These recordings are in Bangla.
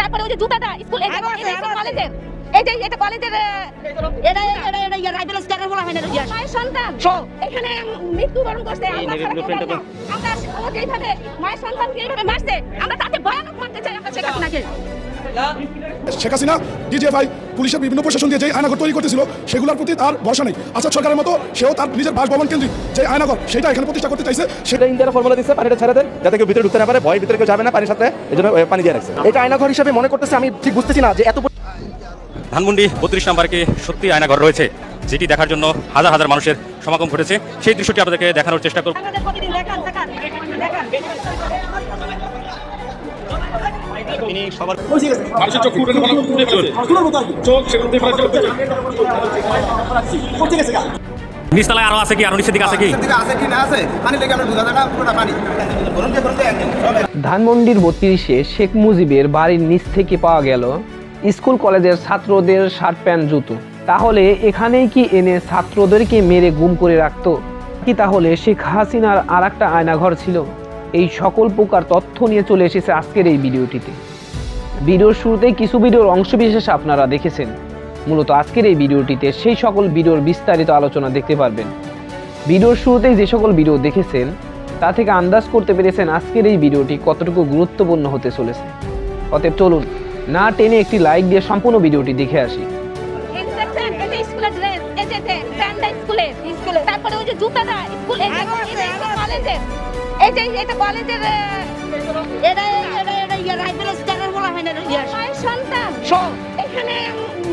তারপরে ওই যে জুতাটা স্কুল, এই যে- এটা কলেজের এটা এটা এটা ইয়া হয় না ইয়া মায়ের সন্তান। এখানে মৃত্যুবরণ করছে আমরা ও মারতে আমরা শেখ হাসিনাকে শেখ হাসিনা পুলিশের বিভিন্ন প্রশাসন দিয়ে যে আয়নাঘর তৈরি করতেছিল সেগুলোর প্রতি তার ভরসা নেই। আসাদ সরকারের মতো সেও তার নিজের বাসভবন কেন্দ্রিক যে আয়নাঘর সেটা এখানে প্রতিষ্ঠা করতে চাইছে সেটা ইন্ডিয়ার ফর্মুলা দিচ্ছে পানিটা ছেড়ে দেন যাতে কেউ ভিতরে ঢুকতে না পারে ভয় ভিতরে কেউ যাবে না পানির সাথে এই জন্য পানি দিয়ে রাখছে। এটা আয়নাঘর হিসাবে মনে করতেছে আমি ঠিক বুঝতেছি না যে এত ধানমন্ডি বত্রিশ নাম্বার কি সত্যি আয়নাঘর রয়েছে যেটি দেখার জন্য হাজার হাজার মানুষের সমাগম ঘটেছে। সেই দৃশ্যটি আপনাদেরকে দেখানোর চেষ্টা করব। তিনি সবার মানুষের চোখ ফুটে চোখ নিচতলায় আরও আছে কি? আরও নিচের দিকে আছে কি? ধানমন্ডির বত্রিশে শেখ মুজিবের বাড়ির নিচ থেকে পাওয়া গেল স্কুল কলেজের ছাত্রদের শার্ট প্যান্ট জুতো। তাহলে এখানেই কি এনে ছাত্রদেরকে মেরে গুম করে রাখতো? কি তাহলে শেখ হাসিনার আর একটা আয়নাঘর ছিল? এই সকল প্রকার তথ্য নিয়ে চলে এসেছে আজকের এই ভিডিওটিতে। ভিডিওর শুরুতেই কিছু ভিডিওর অংশবিশেষ আপনারা দেখেছেন। মূলত আজকের এই ভিডিওটিতে সেই সকল ভিডিওর বিস্তারিত আলোচনা দেখতে পারবেন। ভিডিওর শুরুতেই যে সকল ভিডিও দেখেছেন তা থেকে আন্দাজ করতে পেরেছেন আজকের এই ভিডিওটি কতটুকু গুরুত্বপূর্ণ হতে চলেছে। অতএব চলুন না টেনে একটি লাইক দিয়ে সম্পূর্ণ ভিডিওটি দেখে আসি। তারপরে ওই যে জুতাটা স্কুল, কলেজের। যে এটা কলেজের এটা এটা এটা ইয়া রাইফেল স্টারের বলা হয় না ইয়া। সন্তান। শো। এখানে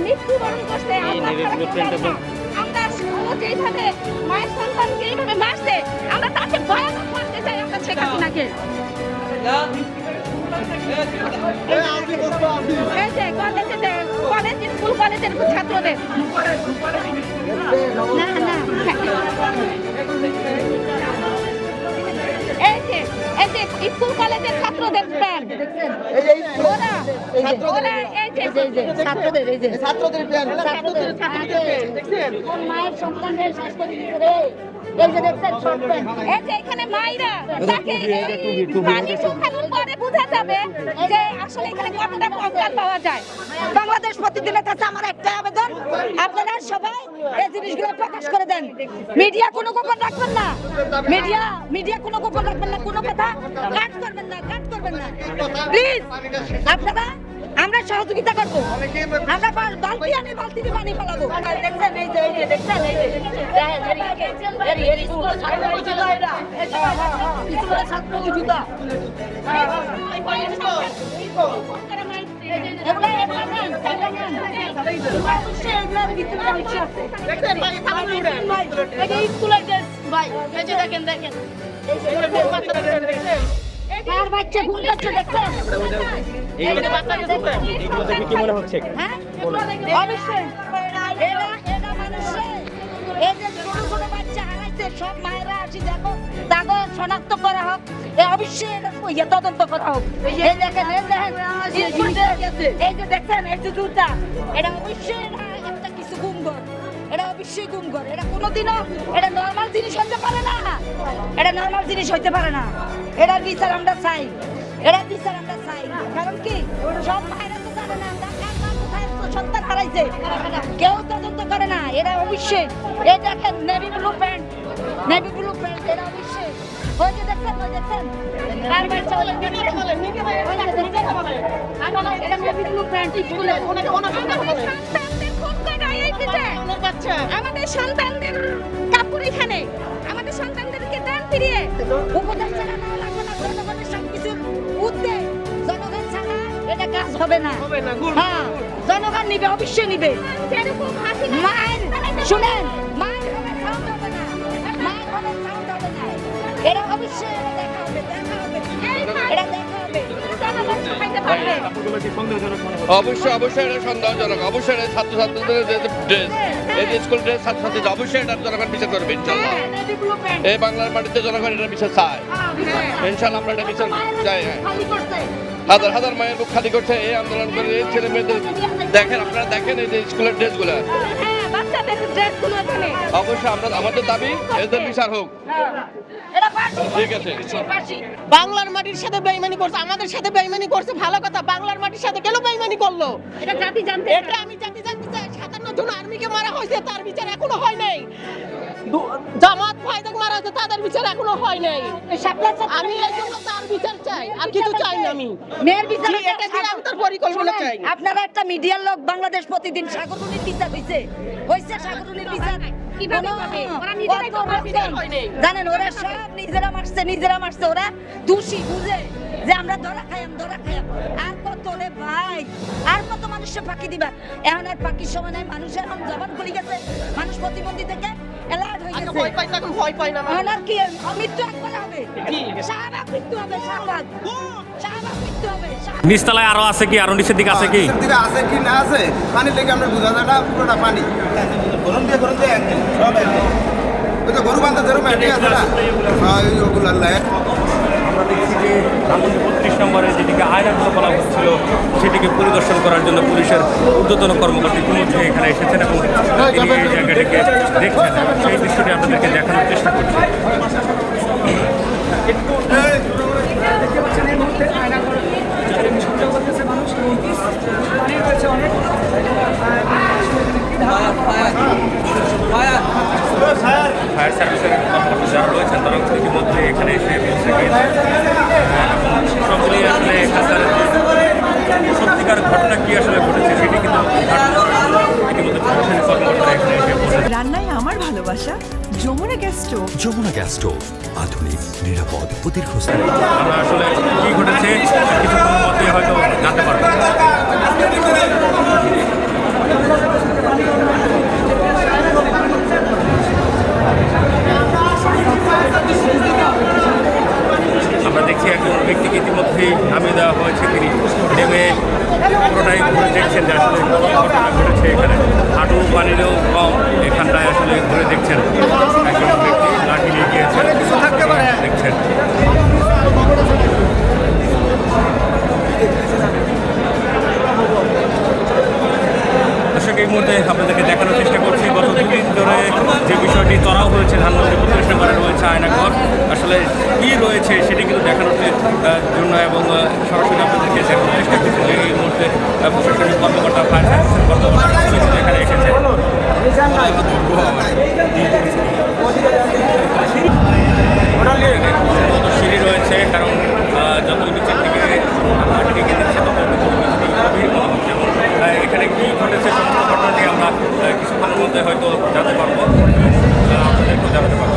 মৃত্যুবরণ করছে আমরা ও যেইভাবে মায়ের সন্তানকে এইভাবে মারছে আমরা তাকে ভয়ানক মারতে চাই আমরা শেখ হাসিনাকে এই যে কলেজে কলেজ স্কুল কলেজের ছাত্রদের। না না। স্কুল কলেজের ছাত্রদের প্যান্ট ওরা ওরা এই যে ছাত্রদের এই যে। ছাত্রদের প্যান্ট ছাত্রদের ছাত্রদের দেখছেন কোন মায়ের সন্তানের স্বাস্থ্য করে এই যে দেখছেন শর্ট প্যান্ট এই যে এখানে মায়েরা তাকে পানি শুকানোর পরে বোঝা যাবে যে আসলে এখানে কতটা কঙ্কাল পাওয়া যায়। বাংলাদেশ প্রতিদিনের কাছে আমার একটা আবেদন আপনারা সবাই এই জিনিসগুলো প্রকাশ করে দেন। মিডিয়া কোনো গোপন রাখবেন না। মিডিয়া মিডিয়া কোনো গোপন রাখবেন না কোনো কথা কাট করবেন না কাট করবেন না। প্লিজ আপনারা আমরা সহযোগিতা করব আমরা বালতি আনি বালতি পানি ফেলাবো দেখছেন এই যে এই যে দেখছেন এই যে ছাত্র জুতা স্কুলের ড্রেস, ভাই, দেখেন, দেখেন। কার বাচ্চা ঘুম পাচ্ছে দেখছেন? এই যে দেখেন। এগুলো দেখে কি মনে হচ্ছে? হ্যাঁ? অবশ্যই। এরা এরা মানুষের এই যে ছোট ছোট বাচ্চা হারাইছে সব মায়েরা আসি দেখো। তাকে শনাক্ত করা হোক। এ অবশ্যই এটা ইয়ে তদন্ত করা হোক। এই দেখেন এই দেখেন। এই যে দেখছেন এই যে জুতা এটা অবশ্যই একটা কিছু এটা অবশ্যই গুমগর এটা কোনোদিনও এটা নর্মাল জিনিস হতে পারে না। এটা নর্মাল জিনিস হইতে পারে না। এটার বিচার আমরা চাই। এটার বিচার আমরা চাই কারণ কি? সব মায়েরা তো জানে না কেউ তদন্ত করে না, এরা অবশ্যই। এই navy blue pant. Navy blue pant, এরা অবশ্যই। ওই যে এটা। আমাদের সন্তানদের কাপড় এখানে আমাদের সন্তানদেরকে দান ফিরিয়ে না জনগণের কাজ হবে না। হ্যাঁ জনগণ নিবে অবশ্যই নিবে। মায়ের শুনেন অবশ্যই অবশ্যই এটা সন্দেহজনক। অবশ্যই এটা ছাত্রছাত্রীদের যে ড্রেস এই যে স্কুল ড্রেস ছাত্রছাত্রীদের অবশ্যই এটা জনগণ বিচার করবে ইনশাল্লাহ। ব্লু প্যান্ট এই বাংলার মাটিতে জনগণ এটা বিচার চায়। ইনশাল্লাহ আমরা এটা বিচার চাই হ্যাঁ। হাজার হাজার মায়ের বুক খালি করছে এই আন্দোলন করে এই ছেলে মেয়েদের দেখেন আপনারা দেখেন এই যে স্কুলের ড্রেসগুলো। হ্যাঁ বাচ্চা তাদের ড্রেসগুলো অবশ্যই আমরা আমাদের দাবি এদের বিচার হোক। ঠিক আছে। বাংলার মাটির সাথে বেইমানি করছে আমাদের সাথে বেইমানি করছে ভালো কথা। বাংলার মাটির সাথে কেন বেইমানি করল? এটা জাতি জানতে এটা আমি জানতে জানতে চাই। সাতান্ন জন আর্মিকে মারা হয়েছে তার বিচার এখনও হয় নাই। জামাত মারা হয়েছে তাদের বিচার এখনও হয় নাই। আমি এই জন্য তার বিচার চাই আর কিছু চাই। না আমি। মেয়ের বিচার এটা দিয়ে আমি তার পরিকল্পনা চাই। আপনারা একটা মিডিয়ার লোক বাংলাদেশ প্রতিদিন সাগরুনির বিচার হইছে। হইছে সাগরুনির বিচার। জানেন ওরা সব নিজেরা মারছে নিজেরা মারছে। ওরা দোষী বুঝে যে আমরা ধরা খাইয়াম ধরা খাইয়াম আর কত রে ভাই? আর কত মানুষের ফাঁকি দিবা? এখন আর ফাঁকির সময় নাই মানুষের এখন জবান খুলে গেছে। মানুষ প্রতিবন্ধী থেকে অ্যালার্ট হয়ে আগে গেছে। ভয় পাই না এখন ভয় পাই না এখন কি? মৃত্যু একবার হবে। শাহবাগ মৃত্যু হবে শাহবাগ শাহবাগ মৃত্যু হবে শাহবাগ নিচতলায় আরও আছে কি? আরও নিচের দিকে আছে কি? দিকে আছে কি? না আছে। পানি লেগে আমরা বুঝা যায় না পুরোটা পানি। গরম দিয়ে গরম দিয়ে সব ওই যে গরু বান্ধা ধরো একদিন আছে না? হ্যাঁ, ওগুলো আল্লাহ আমরা দেখছি যে ধানমন্ডি বত্রিশ নম্বরে যেটিকে আয়নাগুলো বলা হচ্ছিল সেটিকে পরিদর্শন করার জন্য পুলিশের ঊর্ধ্বতন কর্মকর্তা ইতিমধ্যে এখানে এসেছেন এবং তিনি এই জায়গাটিকে দেখছেন সেই দৃশ্যটি আপনাদেরকে দেখানোর চেষ্টা করছি ফায়ার স্টোভ আধুনিক, নিরাপদ ও দীর্ঘস্থায়ী আমরা আসলে কি ঘটেছে হয়তো জানতে পারব আমরা দেখছি একজন ব্যক্তিকে ইতিমধ্যেই নামিয়ে দেওয়া হয়েছে তিনি। নেমে পুরোটাই ঘুরে দেখছেন যে আসলে ঘটনা ঘটেছে এখানে। হাঁটু পানিরও কম, এখানটায় আসলে ঘুরে দেখছেন একজন ব্যক্তি। লাঠি নিয়ে গিয়েছেন দেখছেন আপনাদেরকে দেখানোর চেষ্টা করছি। গত দুদিন ধরে যে বিষয়টি তরাও হয়েছে, ধানমন্ডি পরিবেশ নম্বরে রয়েছে আয়নাঘর। আসলে কি রয়েছে সেটি কিন্তু দেখানোর জন্য এবং সরাসরি আপনাদেরকে দেখানোর চেষ্টা করছি যে এই মুহূর্তে প্রশাসনিক কর্মকর্তা, ফায়ার সার্ভিসের কর্মকর্তা এখানে এসেছে কত সিঁড়ি রয়েছে কারণ আহ, যত নিচের দিকে আহ, ঢেকে দিচ্ছে তত গভীর মনে হচ্ছে এবং আহ, এখানে কি ঘটেছে সমস্ত ঘটনাটি আমরা আহ, কিছুক্ষণের মধ্যে হয়তো জানতে পারব আহ, আপনাদেরকেও জানাতে পারব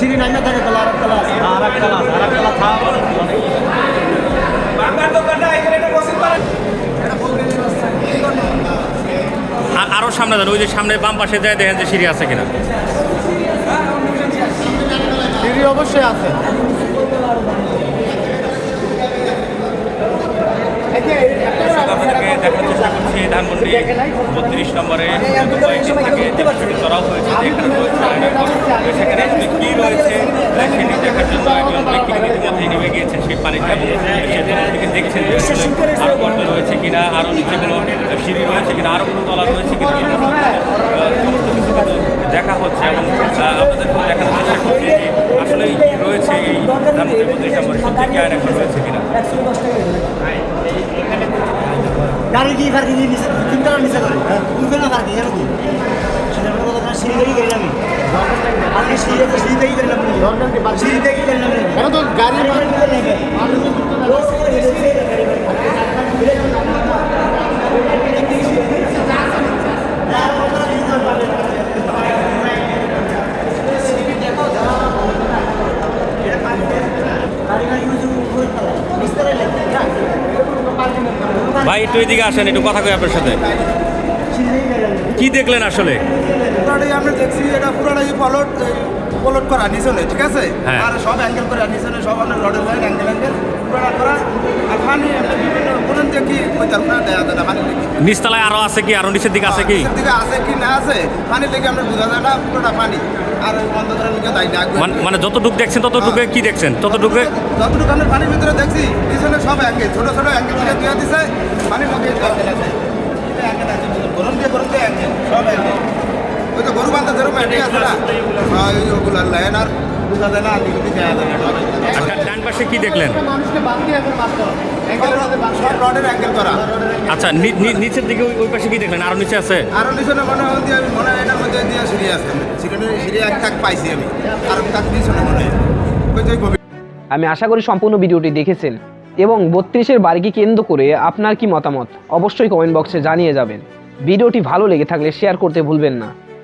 সিঁড়ি নাই না থাকে তাহলে আর আছে আর আছে আর একটা থাম আর আরও সামনে যান ওই যে সামনে বাম পাশে যায় দেখেন যে সিঁড়ি আছে কিনা সিঁড়ি অবশ্যই আছে আপনাদেরকে দেখার ধানমন্ডি বত্রিশ নম্বরে কয়েকদিন থেকে বিষয়টি হয়েছে এখানে সেখানে আসলে কী রয়েছে, সেটি দেখার জন্য একজন ব্যক্তি ইতিমধ্যেই নেমে গিয়েছেন সেই পানিতে থেকে দেখছেন যে আরও গর্ত রয়েছে কিনা আরও নিচে কোনো সিঁড়ি রয়েছে কিনা আরও কোনো তলা রয়েছে কিনা দেখা হচ্ছে এবং আপনাদেরকে দেখানোর চেষ্টা আসলে রয়েছে এই ধানমন্ডি বত্রিশ নম্বরে, সত্যি কি আয়নাঘর রয়েছে কিনা। গাড়ি কি পার্কিং নিচে তিনতলা নিচে করে উঠবে না পার্কিং এর কি আমরা কথা সিঁড়ি থেকে গেলাম আপনি সিঁড়ি থেকে সিঁড়ি থেকে গেলাম সিঁড়ি থেকে গেলাম এখন তো গাড়ি ভাই, একটু এদিকে আসেন, একটু কথা কই আপনার সাথে। কি দেখলেন আসলে? পুরাটাই আমরা দেখছি, এটা পুরাটাই পলট পলট করা নিচনে ঠিক আছে? হ্যাঁ। আর সব অ্যাঙ্গেল করে নিচনে সব আপনার রডের লাইন অ্যাঙ্গেল অ্যাঙ্গেল পুরাটা করা আর বিভিন্ন কি না দেয়া দেয় না নিচতলায় আরও আছে কি? আরও নিচের দিকে আছে কি? নিচের দিকে আছে কি না আছে পানি লেগে আমরা বোঝা যায় না পুরোটা পানি আর ডাক মানে- মানে যতটুকু দেখছেন ততটুকু কি দেখছেন? ততটুকু যতটুকু আমি পানির ভিতরে দেখছি পিছনে সব একে ছোট ছোট একে থেকে দিয়ে দিছে পানির মধ্যে একে আছে এটা একে আছে গরম দিয়ে গরম দিয়ে সব ওই তো গরু বান্ধা একে আছে না? ওই ওগুলো লাইন আর বুঝা যায় না দিকে দিকে যায় না সব একে। আর ডান- ডান পাশে কি দেখলেন? সব রডের অ্যাঙ্গেল করা। আচ্ছা নি- নি- নিচের দিকে ওই- ওই পাশে কি দেখলেন? আরও নিচে আছে? আরও পিছনে মনে হয় আমি মনে হয় এটার মধ্যে দিয়ে সিঁড়ি আছে। সিঁড়ি সিঁড়ি এক তাক পাইছি আমি। আর তাক পিছনে মনে হয়। ওই যে গভীর আমি আশা করি সম্পূর্ণ ভিডিওটি দেখেছেন এবং বত্রিশের বাড়িকে কেন্দ্র করে আপনার কি মতামত? অবশ্যই কমেন্ট বক্সে জানিয়ে যাবেন। ভিডিওটি ভালো লেগে থাকলে শেয়ার করতে ভুলবেন না।